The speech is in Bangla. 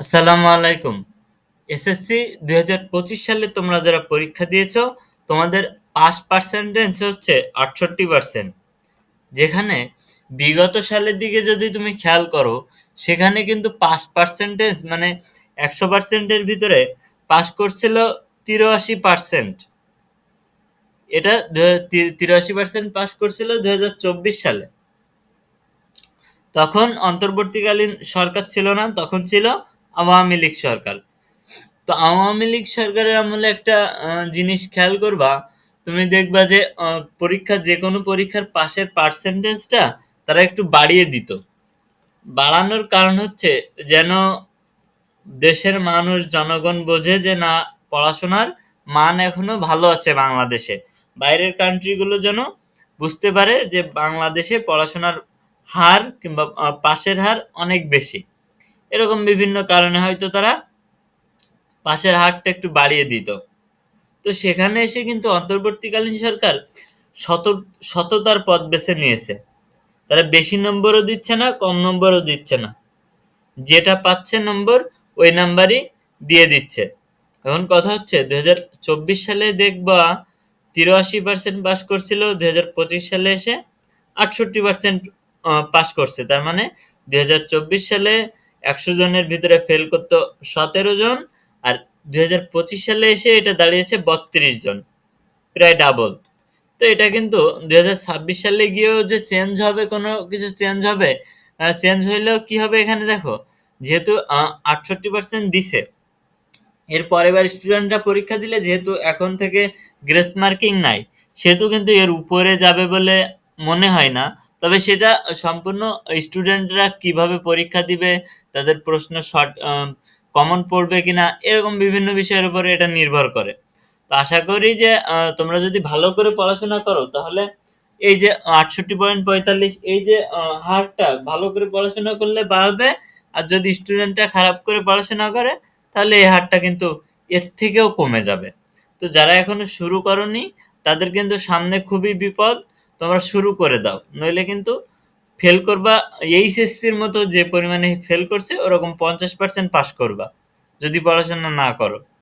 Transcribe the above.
আসসালামু আলাইকুম। এসএসসি দুই হাজার পঁচিশ সালে তোমরা যারা পরীক্ষা দিয়েছ, তোমাদের পাস পার্সেন্টেজ হচ্ছে আটষট্টি পার্সেন্ট যেখানে বিগত সালের দিকে যদি তুমি খেয়াল করো, সেখানে কিন্তু পাস পার্সেন্টেজ মানে একশো পার্সেন্টের ভিতরে পাস করছিল তিরাশি পার্সেন্ট এটা তিরাশি পার্সেন্ট পাস করছিল দু হাজার চব্বিশ সালে। তখন অন্তর্বর্তীকালীন সরকার ছিল না, তখন ছিল আওয়ামী লীগ সরকার। তো আওয়ামী লীগ সরকারের আমলে একটা জিনিস খেয়াল করবা। তুমি দেখবা যে পরীক্ষা, যে কোনো পরীক্ষার পাশের পার্সেন্টেজটা তারা একটু বাড়িয়ে দিত। বাড়ানোর কারণ হচ্ছে যেন দেশের মানুষ, জনগণ বোঝে যে না, পড়াশোনার মান এখনও ভালো আছে বাংলাদেশে। বাইরের কান্ট্রিগুলো যেন বুঝতে পারে যে বাংলাদেশে পড়াশোনার হার কিংবা পাশের হার অনেক বেশি। এরকম বিভিন্ন কারণে হয়তো তারা পাশের হারটা একটু বাড়িয়ে দিত। তো সেখানে এসে কিন্তু অন্তর্বর্তীকালীন সরকার সত সততার পথ বেছে নিয়েছে। তারা বেশি নম্বরও দিচ্ছে না, কম নম্বরও দিচ্ছে না। যেটা পাচ্ছে নম্বর, ওই নাম্বারই দিয়ে দিচ্ছে। এখন কথা হচ্ছে দুই হাজার চব্বিশ সালে দেখবা তিরাশি পার্সেন্ট পাস করছিল দুই হাজার পঁচিশ সালে এসে আটষট্টি পার্সেন্ট পাস করছে। তার মানে দুই হাজার চব্বিশ সালে একশো জনের ভিতরে ফেল করতো সতেরো জন, আর দু হাজার পঁচিশ সালে এসে এটা দাঁড়িয়েছে বত্রিশ জন, প্রায় ডাবল তো এটা কিন্তু দু হাজার ছাব্বিশ সালে গিয়েও যে চেঞ্জ হবে, কোনো কিছু চেঞ্জ হবে চেঞ্জ হইলেও কি হবে এখানে দেখো, যেহেতু আটষট্টি পার্সেন্ট দিছে। এর পরের স্টুডেন্টরা পরীক্ষা দিলে যেহেতু এখন থেকে গ্রেস মার্কিং নাই, সেহেতু কিন্তু এর উপরে যাবে বলে মনে হয় না। তবে সেটা সম্পূর্ণ স্টুডেন্টরা কীভাবে পরীক্ষা দিবে, তাদের প্রশ্ন শর্ট কমন পড়বে কিনা, এরকম বিভিন্ন বিষয়ের উপরে এটা নির্ভর করে। তো আশা করি যে তোমরা যদি ভালো করে পড়াশোনা করো, তাহলে এই যে আটষট্টি পয়েন্ট পঁয়তাল্লিশ, এই যে হারটা ভালো করে পড়াশোনা করলে বাড়বে, আর যদি স্টুডেন্টরা খারাপ করে পড়াশোনা করে, তাহলে এই হারটা কিন্তু এর থেকেও কমে যাবে। তো যারা এখনও শুরু করনি, তাদের কিন্তু সামনে খুবই বিপদ। তোমরা শুরু করে দাও। নইলে কিন্তু ফেল করবা এইচএসসির মতো যে পরিমাণে ফেল করছে, ওরকম পঞ্চাশ পার্সেন্ট পাস করবা। যদি পড়াশোনা না করো।